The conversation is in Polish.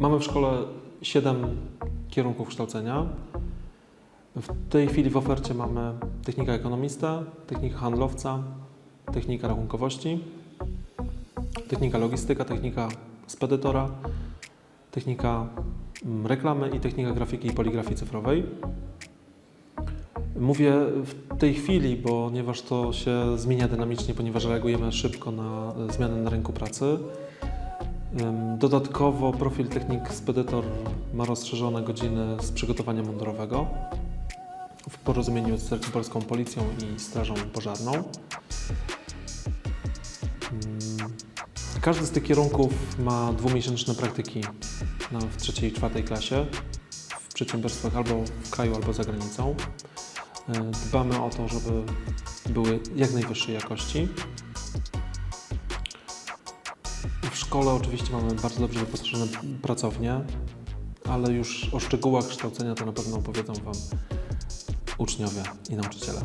Mamy w szkole 7 kierunków kształcenia. W tej chwili w ofercie mamy technika ekonomista, technika handlowca, technika rachunkowości, technika logistyka, technika spedytora, technika mm, reklamy i technika grafiki i poligrafii cyfrowej. Mówię w tej chwili, ponieważ to się zmienia dynamicznie, ponieważ reagujemy szybko na e, zmiany na rynku pracy. Dodatkowo profil technik spedytor ma rozszerzone godziny z przygotowania mundurowego w porozumieniu z Polską Policją i Strażą Pożarną. Każdy z tych kierunków ma dwumiesięczne praktyki w trzeciej i czwartej klasie w przedsiębiorstwach albo w kraju, albo za granicą. Y, Dbamy o to, żeby były jak najwyższej jakości. W szkole oczywiście mamy bardzo dobrze wyposażone pracownie, ale już o szczegółach kształcenia to na pewno opowiedzą Wam uczniowie i nauczyciele.